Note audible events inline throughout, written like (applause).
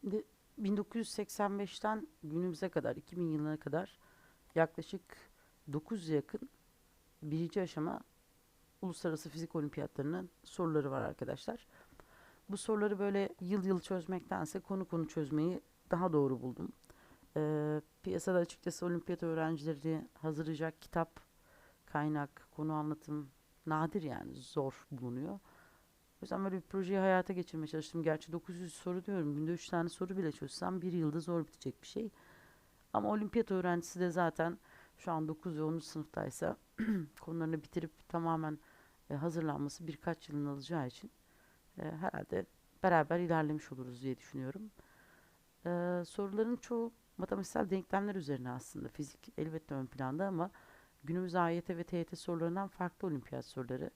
Şimdi 1985'ten günümüze kadar, 2000 yılına kadar yaklaşık 9 yakın birinci aşama uluslararası fizik olimpiyatlarının soruları var arkadaşlar. Bu soruları böyle yıl yıl çözmektense konu konu çözmeyi daha doğru buldum. Ee, piyasada açıkçası olimpiyat öğrencileri hazırlayacak kitap, kaynak, konu anlatım nadir yani zor bulunuyor. Yüzden böyle bir projeyi hayata geçirmeye çalıştım. Gerçi 900 soru diyorum. Günde 3 tane soru bile çözsem bir yılda zor bitecek bir şey. Ama olimpiyat öğrencisi de zaten şu an 9 ve 10. sınıftaysa (clears throat) konularını bitirip tamamen e, hazırlanması birkaç yılın alacağı için e, herhalde beraber ilerlemiş oluruz diye düşünüyorum. E, soruların çoğu matematiksel denklemler üzerine aslında. Fizik elbette ön planda ama günümüz AYT ve TYT sorularından farklı olimpiyat soruları.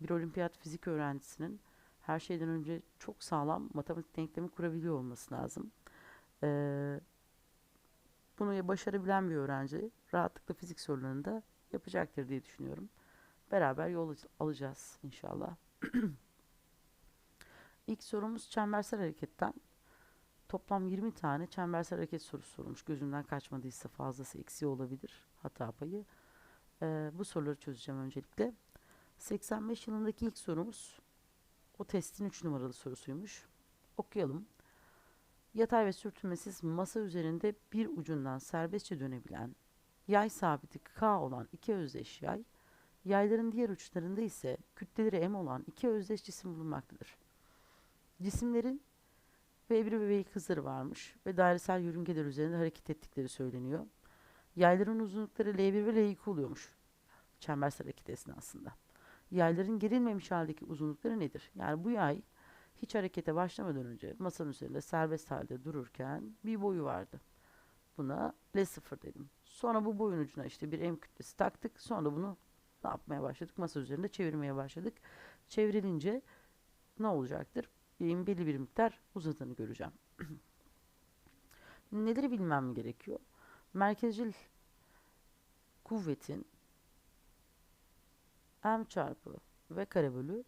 Bir olimpiyat fizik öğrencisinin her şeyden önce çok sağlam matematik denklemi kurabiliyor olması lazım. Ee, bunu başarabilen bir öğrenci rahatlıkla fizik sorularını da yapacaktır diye düşünüyorum. Beraber yol alacağız inşallah. (clears throat) İlk sorumuz çembersel hareketten. Toplam 20 tane çembersel hareket sorusu sorulmuş. Gözümden kaçmadıysa fazlası eksiği olabilir hata payı. Ee, bu soruları çözeceğim öncelikle. 85 yılındaki ilk sorumuz o testin 3 numaralı sorusuymuş. Okuyalım. Yatay ve sürtünmesiz masa üzerinde bir ucundan serbestçe dönebilen yay sabiti K olan iki özdeş yay, yayların diğer uçlarında ise kütleleri M olan iki özdeş cisim bulunmaktadır. Cisimlerin V1 ve V2 hızları varmış ve dairesel yörüngeler üzerinde hareket ettikleri söyleniyor. Yayların uzunlukları L1 ve L2 oluyormuş çembersel hareket esnasında. Yayların gerilmemiş haldeki uzunlukları nedir? Yani bu yay hiç harekete başlamadan önce masanın üzerinde serbest halde dururken bir boyu vardı. Buna L0 dedim. Sonra bu boyun ucuna işte bir M kütlesi taktık. Sonra bunu ne yapmaya başladık? Masa üzerinde çevirmeye başladık. Çevrilince ne olacaktır? Yayın belli bir miktar uzadığını göreceğim. (clears throat) Neleri bilmem gerekiyor? Merkezcil kuvvetin m çarpı v kare bölü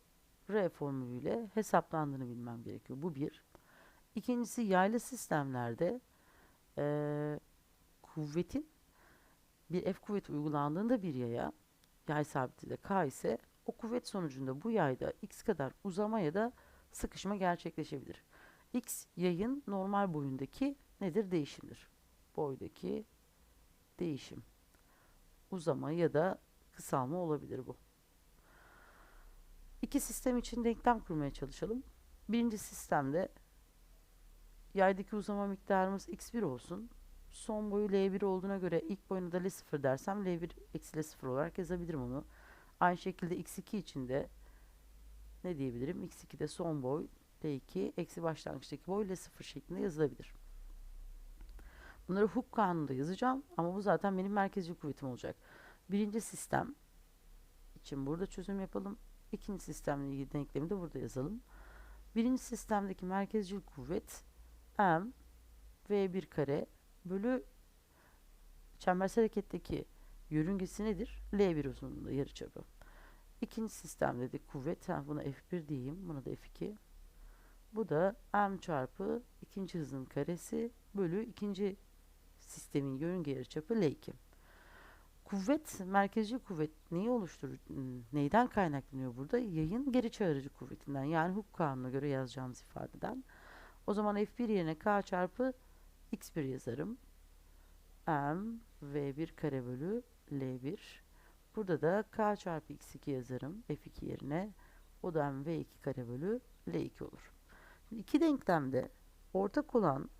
r formülüyle hesaplandığını bilmem gerekiyor. Bu bir. İkincisi yaylı sistemlerde e, kuvvetin bir f kuvveti uygulandığında bir yaya yay sabiti de k ise o kuvvet sonucunda bu yayda x kadar uzama ya da sıkışma gerçekleşebilir. x yayın normal boyundaki nedir? Değişimdir. Boydaki değişim. Uzama ya da kısalma olabilir bu. İki sistem için denklem kurmaya çalışalım. Birinci sistemde yaydaki uzama miktarımız x1 olsun. Son boyu L1 olduğuna göre ilk boyunu da L0 dersem L1 eksi L0 olarak yazabilirim onu. Aynı şekilde x2 için de ne diyebilirim? x2'de son boy L2 eksi başlangıçtaki boy L0 şeklinde yazılabilir. Bunları Hooke kanununda yazacağım ama bu zaten benim merkezci kuvvetim olacak. Birinci sistem için burada çözüm yapalım. İkinci sistemle ilgili denklemi de burada yazalım. Birinci sistemdeki merkezcil kuvvet m v1 kare bölü çembersel hareketteki yörüngesi nedir? L1 uzunluğunda yarıçapı. İkinci sistemde de kuvvet, ha, buna F1 diyeyim, buna da F2. Bu da m çarpı ikinci hızın karesi bölü ikinci sistemin yörünge yarıçapı L2. Kuvvet, merkezci kuvvet neyi oluşturur? Neyden kaynaklanıyor burada? Yayın geri çağırıcı kuvvetinden. Yani Hooke kanununa göre yazacağımız ifadeden. O zaman F1 yerine K çarpı X1 yazarım. M V1 kare bölü L1. Burada da K çarpı X2 yazarım. F2 yerine. O da M V2 kare bölü L2 olur. Şimdi iki denklemde ortak olan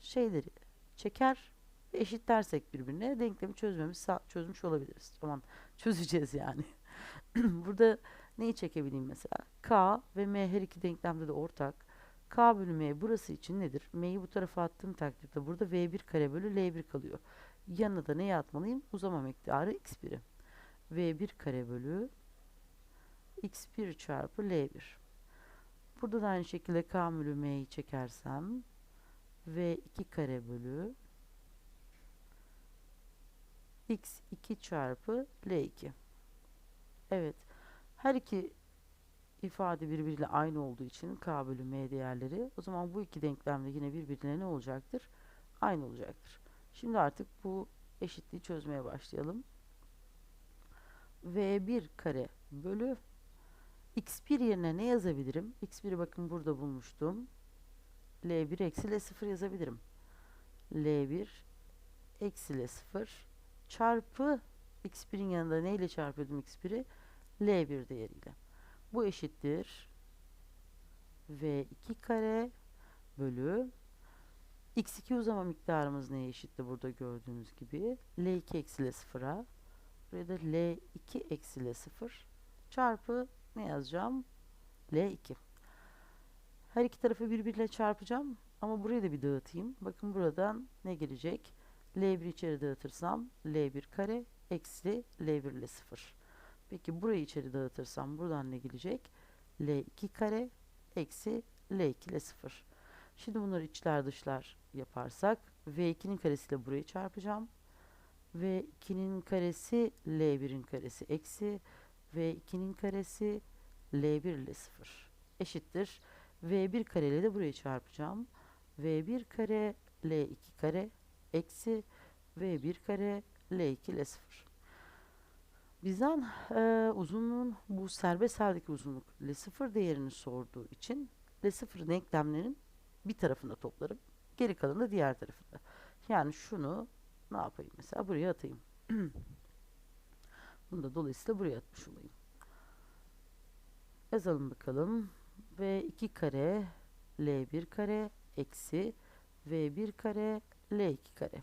şeyleri çeker eşitlersek birbirine denklemi çözmemiz çözmüş olabiliriz. Tamam (laughs) çözeceğiz yani. (clears throat) Burada neyi çekebileyim mesela? K ve M her iki denklemde de ortak. K bölü M burası için nedir? M'yi bu tarafa attığım takdirde burada V1 kare bölü L1 kalıyor. Yanına da neyi atmalıyım? Uzama miktarı x1'i. V1 kare bölü x1 çarpı L1. Burada da aynı şekilde K bölü M'yi çekersem V2 kare bölü x2 çarpı L2. Evet. Her iki ifade birbiriyle aynı olduğu için k bölü m değerleri o zaman bu iki denklemde yine birbirine ne olacaktır? Aynı olacaktır. Şimdi artık bu eşitliği çözmeye başlayalım. V1 kare bölü x1 yerine ne yazabilirim? x1'i bakın burada bulmuştum. L1 eksi L0 yazabilirim. L1 eksi L0 çarpı x1'in yanında ne ile çarpıyordum x1'i? L1 değeriyle. Bu eşittir. V2 kare bölü x2 uzama miktarımız neye eşitti burada gördüğünüz gibi? L2 eksi L0'a. Buraya da L2 eksi L0 çarpı ne yazacağım? L2. Her iki tarafı birbiriyle çarpacağım. Ama burayı da bir dağıtayım. Bakın buradan ne gelecek? L1 içeri dağıtırsam L1 kare eksi L1 ile 0. Peki burayı içeri dağıtırsam buradan ne gelecek? L2 kare eksi L2 ile 0. Şimdi bunları içler dışlar yaparsak V2'nin karesiyle burayı çarpacağım. V2'nin karesi L1'in karesi eksi V2'nin karesi L1 ile 0 eşittir. V1 kare ile de burayı çarpacağım. V1 kare L2 kare eksi V1 kare L2 ile 0. Bizden e, uzunluğun bu serbest haldeki uzunluk L0 değerini sorduğu için L0 denklemlerin bir tarafında toplarım. Geri kalanı diğer tarafında. Yani şunu ne yapayım mesela buraya atayım. (clears throat) Bunu da dolayısıyla buraya atmış olayım. Yazalım bakalım. V2 kare L1 kare eksi V1 kare L2 kare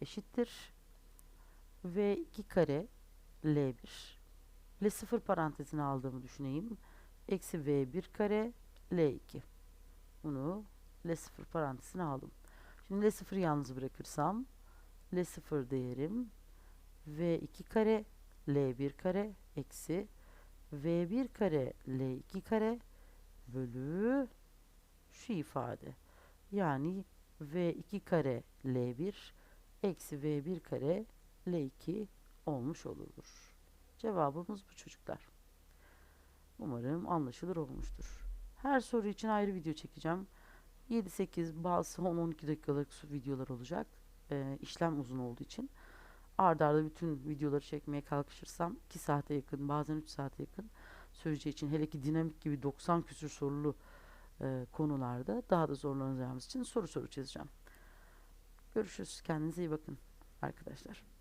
eşittir. V2 kare L1 L0 parantezine aldığımı düşüneyim. Eksi V1 kare L2 bunu L0 parantezine aldım. Şimdi L0'ı yalnız bırakırsam L0 değerim V2 kare L1 kare eksi V1 kare L2 kare bölü şu ifade. Yani V2 kare L1 eksi V1 kare L2 olmuş olur. Cevabımız bu çocuklar. Umarım anlaşılır olmuştur. Her soru için ayrı video çekeceğim. 7-8 bazı 10-12 dakikalık videolar olacak. Ee, işlem uzun olduğu için. Arda arda bütün videoları çekmeye kalkışırsam 2 saate yakın bazen 3 saate yakın süreceği için hele ki dinamik gibi 90 küsür sorulu e, konularda daha da zorlanacağımız için soru soru çizeceğim. Görüşürüz. Kendinize iyi bakın arkadaşlar.